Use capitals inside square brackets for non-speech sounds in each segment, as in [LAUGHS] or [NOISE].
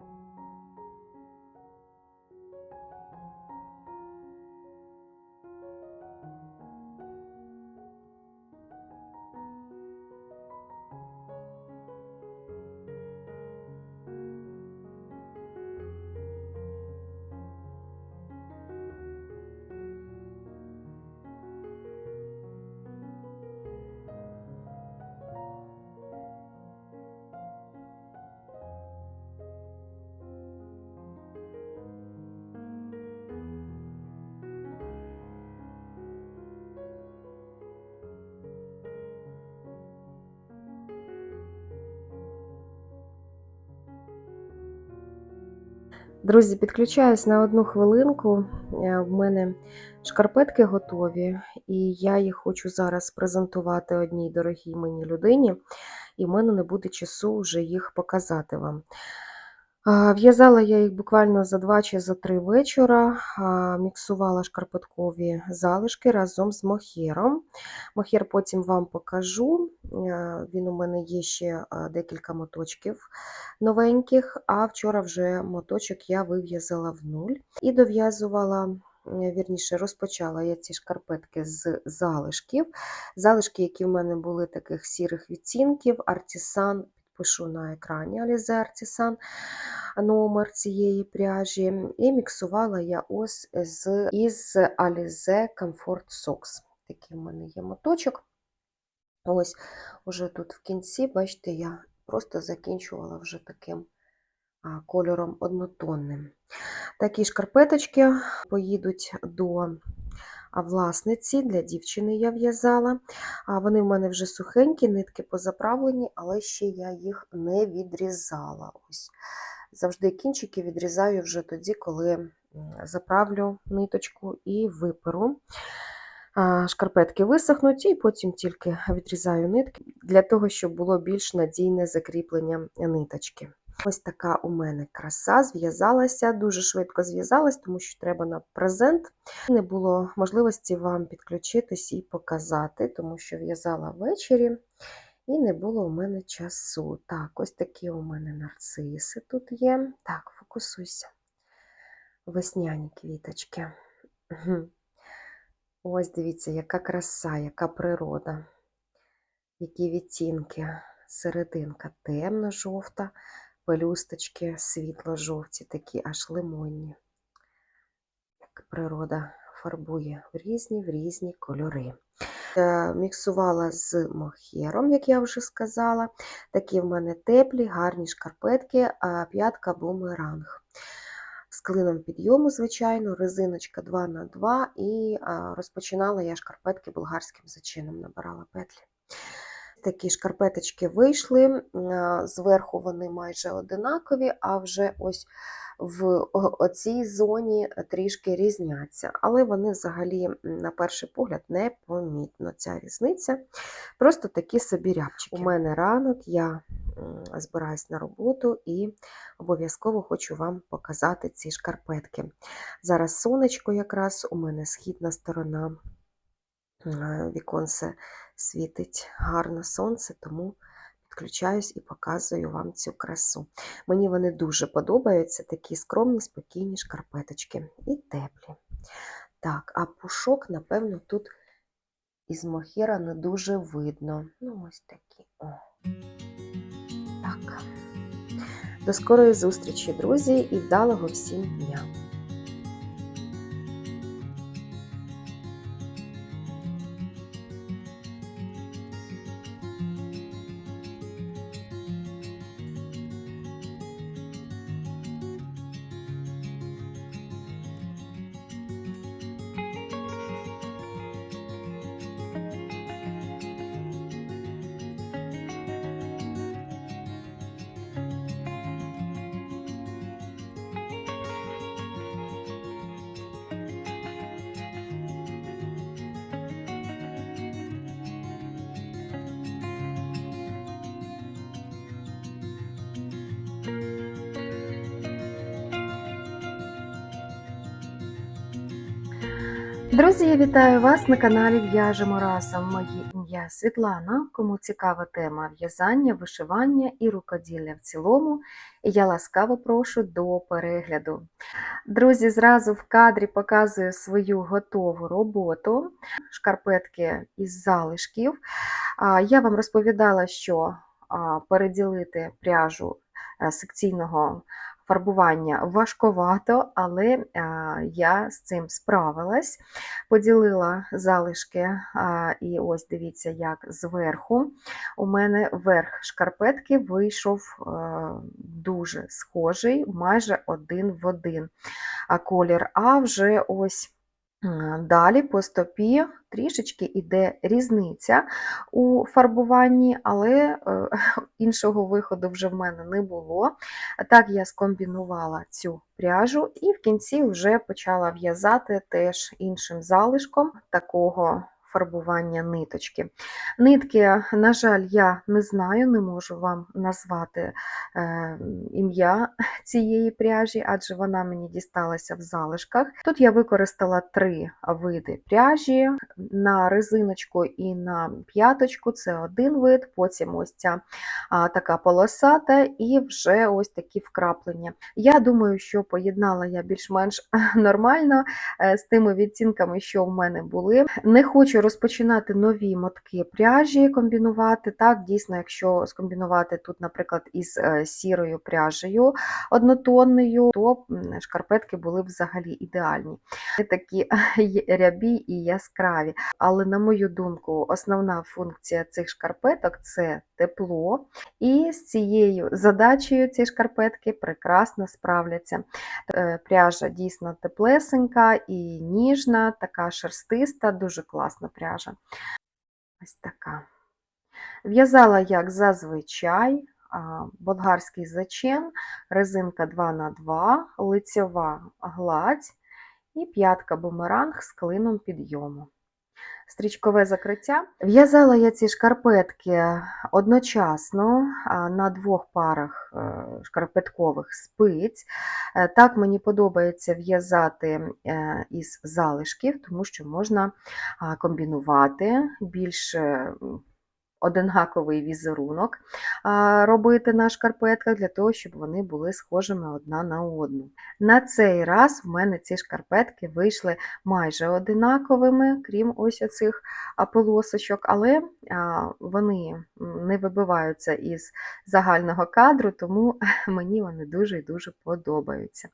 Bye. Друзі, підключаюсь на одну хвилинку. Е, В мене шкарпетки готові, і я їх хочу зараз презентувати одній дорогій мені людині, і в мене не буде часу вже їх показати вам. В'язала я їх буквально за два чи за три вечора, міксувала шкарпеткові залишки разом з мохером. Мохер потім вам покажу. Він у мене є ще декілька моточків новеньких, а вчора вже моточок я вив'язала в нуль і дов'язувала. Вірніше, розпочала я ці шкарпетки з залишків. Залишки, які в мене були таких сірих відцінків, артісан, підпишу на екрані Alize Artisan номер цієї пряжі. І міксувала я ось з, із Alize Comfort Socks. Такий в мене є моточок. Ось, уже тут в кінці, бачите, я просто закінчувала вже таким кольором однотонним. Такі шкарпеточки поїдуть до власниці, для дівчини я в'язала. А Вони в мене вже сухенькі, нитки позаправлені, але ще я їх не відрізала. Ось. Завжди кінчики відрізаю вже тоді, коли заправлю ниточку і виперу. Шкарпетки висохнуть, і потім тільки відрізаю нитки для того, щоб було більш надійне закріплення ниточки. Ось така у мене краса зв'язалася, дуже швидко зв'язалась, тому що треба на презент. Не було можливості вам підключитись і показати, тому що в'язала ввечері і не було у мене часу. Так, ось такі у мене нарциси тут є. Так, фокусуйся. Весняні квіточки. Ось дивіться, яка краса, яка природа, які відтінки. Серединка темно-жовта, пелюсточки світло-жовті, такі аж лимонні. Як природа фарбує в різні в різні кольори. Міксувала з мохером, як я вже сказала. Такі в мене теплі, гарні шкарпетки, п'ятка бумеранг. З клином підйому, звичайно, резиночка 2х2, і розпочинала я шкарпетки болгарським зачином, набирала петлі. Такі шкарпеточки вийшли, зверху вони майже одинакові, а вже ось в оцій зоні трішки різняться. Але вони взагалі, на перший погляд, не помітно ця різниця. Просто такі собі рябчики. У мене ранок, я збираюсь на роботу і обов'язково хочу вам показати ці шкарпетки. Зараз сонечко якраз, у мене східна сторона віконце світить гарно сонце, тому підключаюсь і показую вам цю красу. Мені вони дуже подобаються, такі скромні, спокійні шкарпеточки і теплі. Так, а пушок, напевно, тут із мохера не дуже видно. Ну, ось такі. О. Так. До скорої зустрічі, друзі, і вдалого всім дня! Друзі, я вітаю вас на каналі В'яжемо разом. Моє ім'я Світлана. Кому цікава тема в'язання, вишивання і рукоділля в цілому, я ласкаво прошу до перегляду. Друзі, зразу в кадрі показую свою готову роботу, шкарпетки із залишків. Я вам розповідала, що переділити пряжу е, секційного фарбування важковато, але а, я з цим справилась. Поділила залишки, а, і ось дивіться, як зверху. У мене верх шкарпетки вийшов е, дуже схожий, майже один в один а колір. А вже ось далі по стопі трішечки йде різниця у фарбуванні, але е, [LAUGHS] іншого виходу вже в мене не було. Так я скомбінувала цю пряжу і в кінці вже почала в'язати теж іншим залишком такого фарбування ниточки. Нитки, на жаль, я не знаю, не можу вам назвати е, ім'я [LAUGHS] цієї пряжі, адже вона мені дісталася в залишках. Тут я використала три види пряжі на резиночку і на п'яточку це один вид, потім ось ця така полосата, і вже ось такі вкраплення. Я думаю, що поєднала я більш-менш [LAUGHS] нормально е, з тими відцінками, що в мене були. Не хочу розпочинати нові мотки пряжі, комбінувати. Так, дійсно, якщо скомбінувати тут, наприклад, із е, сірою пряжею однотонною, то шкарпетки були взагалі ідеальні. Такі [LAUGHS] рябі і яскраві. Але, на мою думку, основна функція цих шкарпеток це тепло. І з цією задачею ці шкарпетки прекрасно справляться. Е, Пряжа дійсно теплесенька і ніжна, така шерстиста, дуже класна пряжа. Ось така. В'язала як зазвичай. Болгарський зачен, резинка 2х2, лицьова гладь і п'ятка бумеранг з клином підйому. Стрічкове закриття. В'язала я ці шкарпетки одночасно на двох парах е, шкарпеткових спиць. Е, Так мені подобається в'язати е, із залишків, тому що можна комбінувати більш одинаковий візерунок робити на шкарпетках для того, щоб вони були схожими одна на одну. На цей раз в мене ці шкарпетки вийшли майже одинаковими, крім ось оцих полосочок, але вони не вибиваються із загального кадру, тому [LAUGHS] мені вони дуже і дуже подобаються.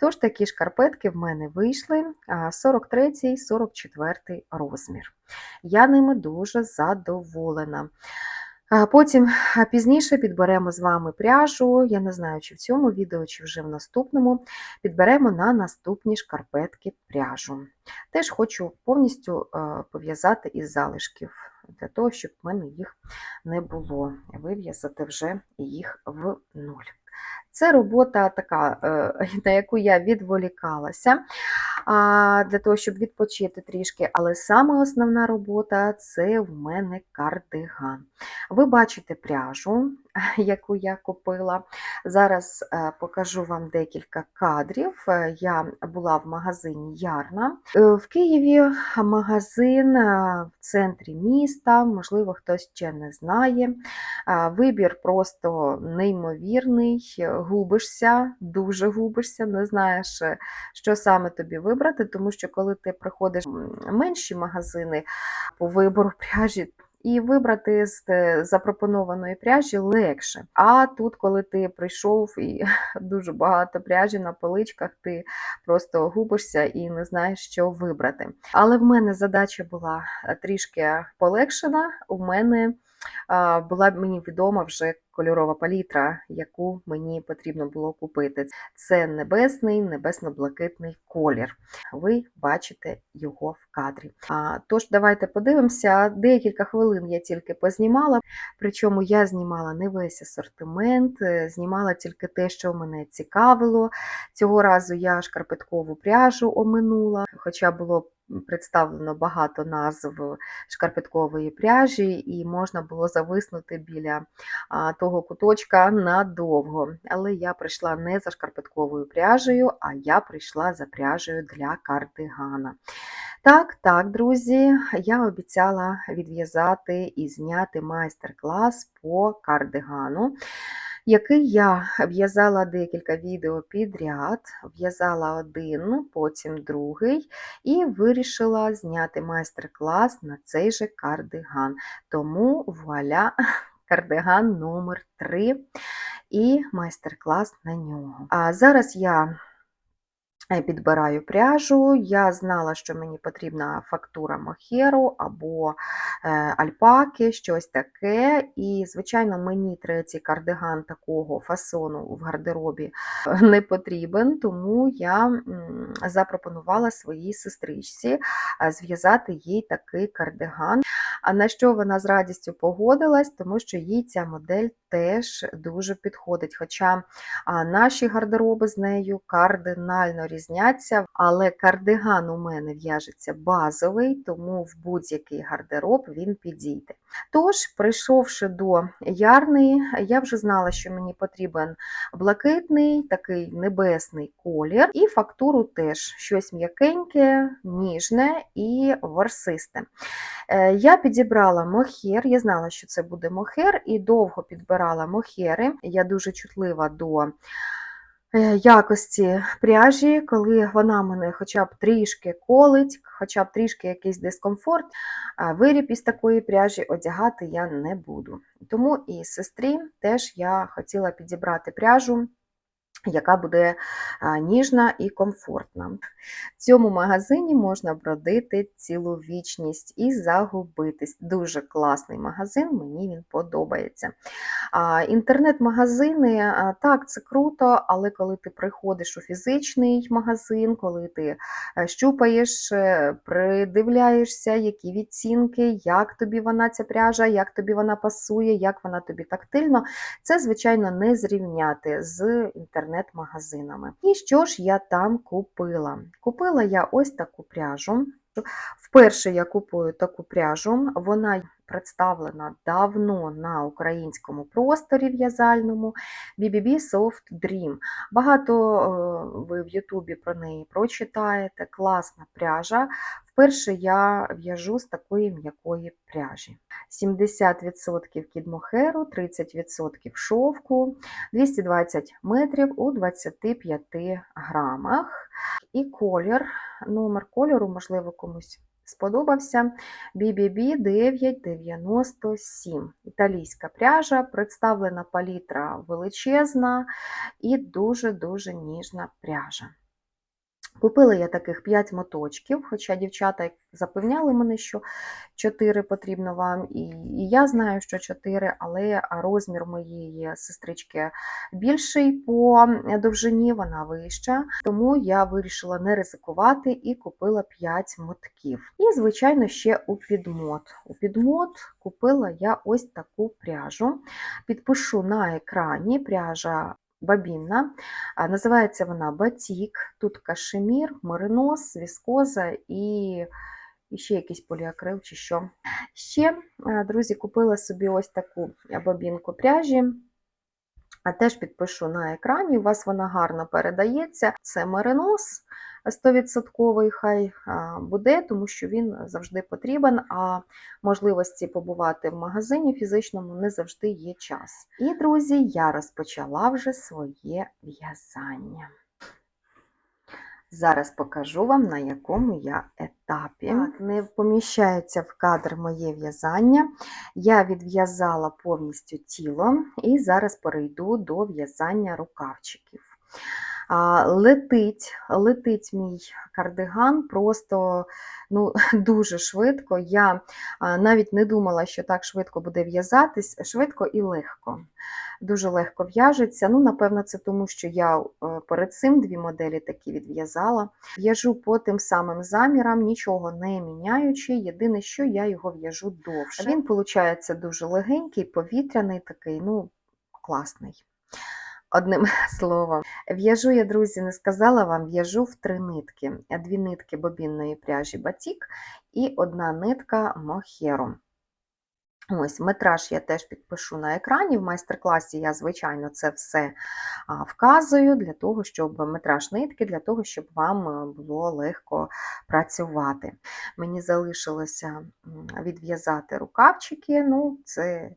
Тож такі шкарпетки в мене вийшли 43-44 розмір. Я ними дуже задоволена. Потім пізніше підберемо з вами пряжу. Я не знаю, чи в цьому відео, чи вже в наступному. Підберемо на наступні шкарпетки пряжу. Теж хочу повністю е, пов'язати із залишків, для того, щоб в мене їх не було. Вив'язати вже їх в нуль. Це робота така, е, [LAUGHS] на яку я відволікалася для того, щоб відпочити трішки. Але саме основна робота це в мене кардиган. Ви бачите пряжу, [LAUGHS] яку я купила. Зараз е, покажу вам декілька кадрів. Е, Я була в магазині Ярна. В Києві магазин в центрі міста, можливо, хтось ще не знає. Вибір просто неймовірний, губишся, дуже губишся, не знаєш, е, що саме тобі вибрати, тому що коли ти приходиш в менші магазини по вибору [LAUGHS] пряжі, і вибрати з е, запропонованої пряжі легше. А тут, коли ти прийшов і [LAUGHS] дуже багато пряжі на поличках, ти просто губишся і не знаєш, що вибрати. Але в мене задача була е, трішки полегшена. У мене була мені відома вже кольорова палітра, яку мені потрібно було купити. Це небесний, небесно-блакитний колір. Ви бачите його в кадрі. Тож, давайте подивимося. Декілька хвилин я тільки познімала, причому я знімала не весь асортимент, е, знімала тільки те, що мене цікавило. Цього разу я шкарпеткову пряжу оминула, хоча було представлено багато назв шкарпеткової пряжі, і можна було зависнути біля того куточка надовго. Але я прийшла не за шкарпетковою пряжею, а я прийшла за пряжею для кардигана. Так, так, друзі, я обіцяла відв'язати і зняти майстер-клас по кардигану, який я в'язала декілька відео підряд, в'язала один, потім другий, і вирішила зняти майстер-клас на цей же кардиган. Тому вуаля, [LAUGHS] кардиган номер 3 і майстер-клас на нього. А зараз я е, підбираю пряжу. Я знала, що мені потрібна фактура мохеру або альпаки, щось таке. І, звичайно, мені третій кардиган такого фасону в гардеробі е, [LAUGHS] не потрібен, тому я запропонувала своїй сестричці е, зв'язати їй такий кардиган. А на що вона з радістю погодилась, тому що їй ця модель теж дуже підходить. Хоча наші гардероби з нею кардинально різняться, але кардиган у мене в'яжеться базовий, тому в будь-який гардероб він підійде. Тож, прийшовши до ярної, я вже знала, що мені потрібен блакитний, такий небесний колір, і фактуру теж щось м'якеньке, ніжне і ворсисте. Е, Я підібрала мохер, я знала, що це буде мохер, і довго підбирала мохери. Я дуже чутлива до якості пряжі, коли вона мене хоча б трішки колить, хоча б трішки якийсь дискомфорт, виріб із такої пряжі одягати я не буду. Тому і сестрі теж я хотіла підібрати пряжу. Яка буде ніжна і комфортна. В цьому магазині можна бродити цілу вічність і загубитись. Дуже класний магазин, мені він подобається. Інтернет-магазини, так, це круто, але коли ти приходиш у фізичний магазин, коли ти е, щупаєш, е, придивляєшся, які відцінки, як тобі вона ця пряжа, як тобі вона пасує, як вона тобі тактильно, це, звичайно, не зрівняти з інтернет-магазинами. І що ж я там купила? Купила я ось таку пряжу. Вперше я купую таку пряжу, вона представлена давно на українському просторі в'язальному BBB Soft Dream. Багато е, ви в Ютубі про неї прочитаєте, класна пряжа. Вперше я в'яжу з такої м'якої пряжі. 70% кідмохеру, 30% шовку, 220 метрів у 25 грамах. І колір, номер кольору, можливо, комусь сподобався. BBB 997. Італійська пряжа, представлена палітра величезна і дуже-дуже ніжна пряжа. Купила я таких 5 моточків, хоча дівчата запевняли мене, що 4 потрібно вам, і, і я знаю, що 4, але розмір моєї сестрички більший по довжині, вона вища, тому я вирішила не ризикувати і купила 5 мотків. І, звичайно, ще у підмот. У підмот купила я ось таку пряжу. Підпишу на екрані пряжа бабінна. Називається вона батік, тут кашемір, меринос, віскоза і, і ще якийсь поліакрил чи що. Ще, друзі, купила собі ось таку бобінку пряжі. А теж підпишу на екрані, у вас вона гарно передається. Це меринос 100%, хай буде, тому що він завжди потрібен, а можливості побувати в магазині фізичному не завжди є час. І, друзі, я розпочала вже своє в'язання. Зараз покажу вам, на якому я етапі. Так, не поміщається в кадр моє в'язання. Я відв'язала повністю тіло і зараз перейду до в'язання рукавчиків. Летить, летить мій кардиган просто ну, [LAUGHS] дуже швидко. Я навіть не думала, що так швидко буде в'язатись, швидко і легко. Дуже легко в'яжеться. Ну, напевно, це тому, що я е, перед цим дві моделі такі відв'язала. В'яжу по тим самим замірам, нічого не міняючи. Єдине, що я його в'яжу довше. Він, виходить, дуже легенький, повітряний такий, ну, класний. Одним [LAUGHS] словом, в'яжу я, друзі, не сказала вам, в'яжу в три нитки: дві нитки бобінної пряжі батік і одна нитка мохеру. Ось, метраж я теж підпишу на екрані. В майстер-класі я, звичайно, це все вказую для того, щоб метраж нитки, для того, щоб вам е, було легко працювати. Мені залишилося відв'язати рукавчики. Ну, це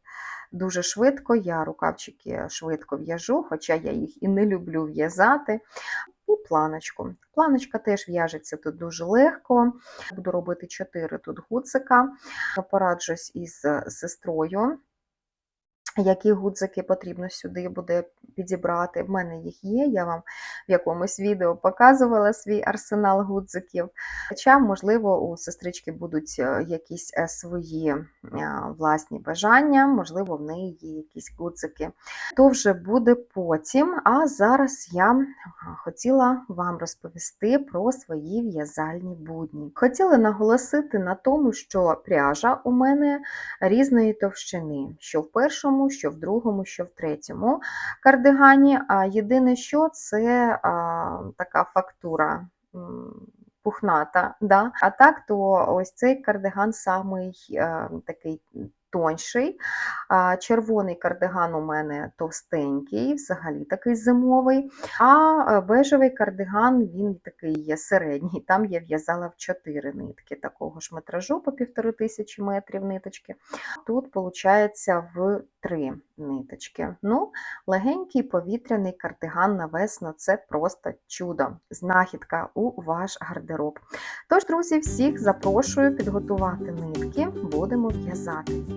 дуже швидко. Я рукавчики швидко в'яжу, хоча я їх і не люблю в'язати. І планочку. Планочка теж в'яжеться тут дуже легко. Буду робити 4 тут гудзика. Пораджусь із сестрою, які гудзики потрібно сюди буде підібрати. В мене їх є, я вам в якомусь відео показувала свій арсенал гудзиків. Хоча, можливо, у сестрички будуть е, якісь е, свої е, власні бажання, можливо, в неї є якісь гудзики. То вже буде потім. А зараз я хотіла вам розповісти про свої в'язальні будні. Хотіла наголосити на тому, що пряжа у мене різної товщини, що в першому, що в другому, що в третьому кардигані. А єдине, що це а, така фактура. Пухната, да? а так, то ось цей кардиган самий е, такий тонший. Червоний кардиган у мене товстенький, взагалі такий зимовий. А е, бежевий кардиган він такий є середній. Там я в'язала в 4 нитки такого ж метражу по півтори тисячі метрів ниточки. Тут, виходить, в 3 ниточки. Ну, легенький повітряний кардиган на весну це просто чудо. Знахідка у ваш гардероб. Тож, друзі, всіх запрошую підготувати нитки, будемо в'язати.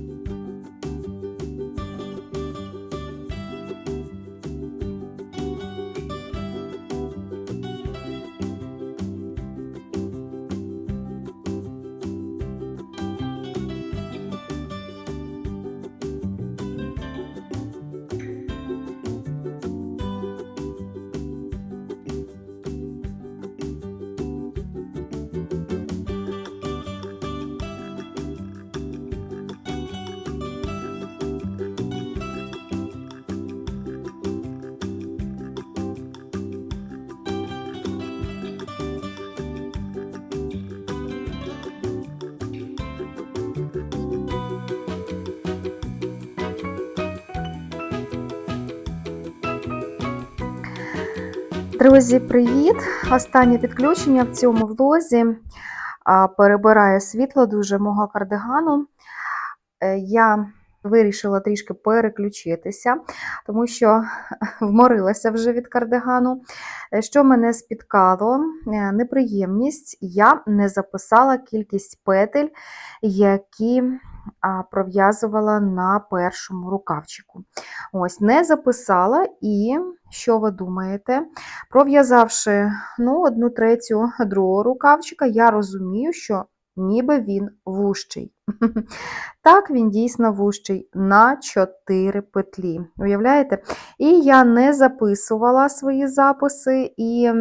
Друзі, привіт! Останнє підключення в цьому влозі перебирає світло дуже мого кардигану. Е, Я вирішила трішки переключитися, тому що [LAUGHS] вморилася вже від кардигану. Е, Що мене спіткало? Е, Неприємність. Я не записала кількість петель, які пров'язувала на першому рукавчику. Ось, не записала, і що ви думаєте? Пров'язавши ну, одну третю другого рукавчика, я розумію, що ніби він вущий. [LAUGHS] Так, він дійсно вущий на 4 петлі. Уявляєте? І я не записувала свої записи, і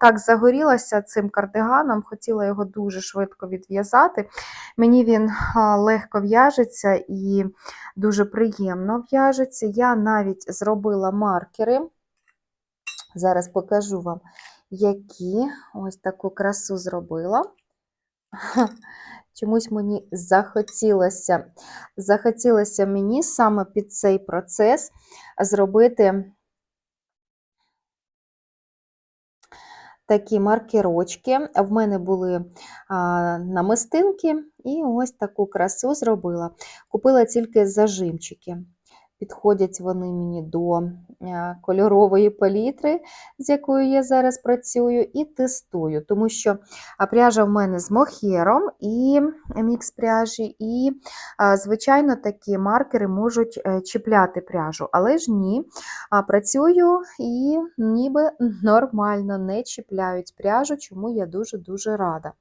так загорілася цим кардиганом, хотіла його дуже швидко відв'язати. Мені він легко в'яжеться і дуже приємно в'яжеться. Я навіть зробила маркери. Зараз покажу вам, які ось таку красу зробила. [LAUGHS] Чомусь мені захотілося, захотілося мені саме під цей процес зробити такі маркерочки. В мене були а, намистинки, і ось таку красу зробила. Купила тільки зажимчики. Підходять вони мені до кольорової палітри, з якою я зараз працюю, і тестую, тому що пряжа в мене з мохером і мікс пряжі, і, звичайно, такі маркери можуть е, чіпляти пряжу, але ж ні. Працюю і ніби нормально не чіпляють пряжу, чому я дуже-дуже рада.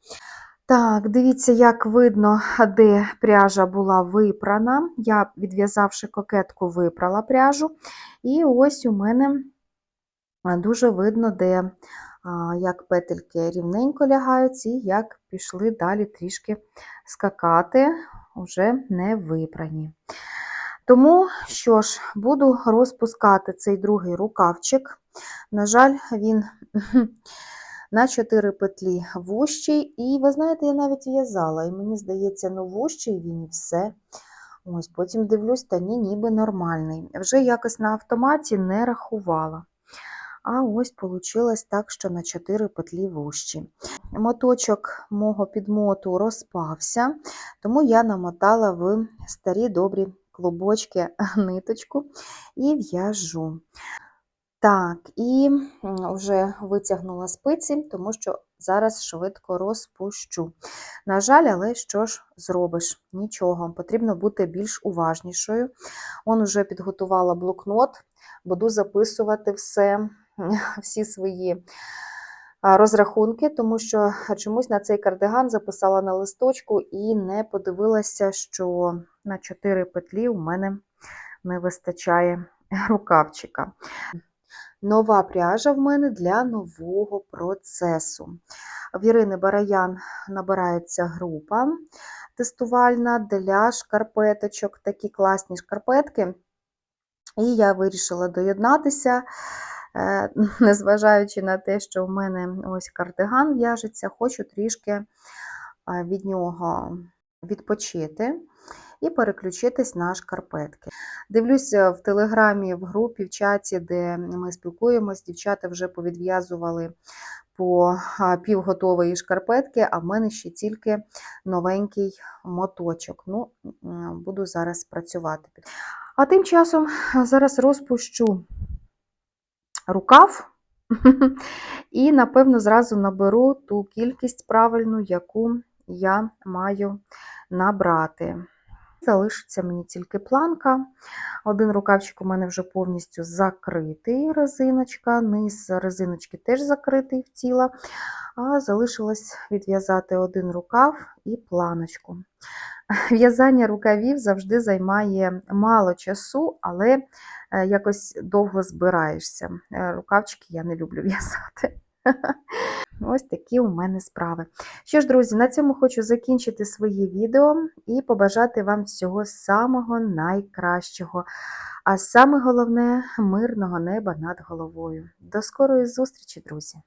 Так, дивіться, як видно, де пряжа була випрана. Я, відв'язавши кокетку, випрала пряжу. І ось у мене дуже видно, де як петельки рівненько лягають, і як пішли далі трішки скакати, уже не випрані. Тому що ж, буду розпускати цей другий рукавчик. На жаль, він [LAUGHS] на 4 петлі вущий. І ви знаєте, я навіть в'язала, і мені здається, ну вущий він і все. Ось, потім дивлюсь, та ні, ніби нормальний. Вже якось на автоматі не рахувала. А ось получилось так, що на 4 петлі вущі. Моточок мого підмоту розпався, тому я намотала в старі добрі клубочки [LAUGHS] ниточку і в'яжу. Так, і вже витягнула спиці, тому що зараз швидко розпущу. На жаль, але що ж зробиш? Нічого, потрібно бути більш уважнішою. Он вже підготувала блокнот, буду записувати все, [LAUGHS] всі свої розрахунки, тому що чомусь на цей кардиган записала на листочку і не подивилася, що на 4 петлі у мене не вистачає [LAUGHS] рукавчика. Нова пряжа в мене для нового процесу. В Ірини Бараян набирається група тестувальна для шкарпеточок, такі класні шкарпетки. І я вирішила доєднатися, е, [LAUGHS] незважаючи на те, що в мене ось кардиган в'яжеться, хочу трішки е, від нього відпочити і переключитись на шкарпетки. Дивлюся в телеграмі, в групі, в чаті, де ми спілкуємось, дівчата вже повідв'язували по півготової шкарпетки, а в мене ще тільки новенький моточок. Ну, буду зараз працювати. А тим часом зараз розпущу рукав [LAUGHS] і, напевно, зразу наберу ту кількість правильну, яку я маю набрати. Залишиться мені тільки планка. Один рукавчик у мене вже повністю закритий, резиночка, низ резиночки теж закритий в тіла, а залишилось відв'язати один рукав і планочку. [LAUGHS] В'язання рукавів завжди займає мало часу, але е, якось довго збираєшся. Е, Рукавчики я не люблю [LAUGHS] в'язати. Ось такі у мене справи. Що ж, друзі, на цьому хочу закінчити своє відео і побажати вам всього самого найкращого. А саме головне мирного неба над головою. До скорої зустрічі, друзі!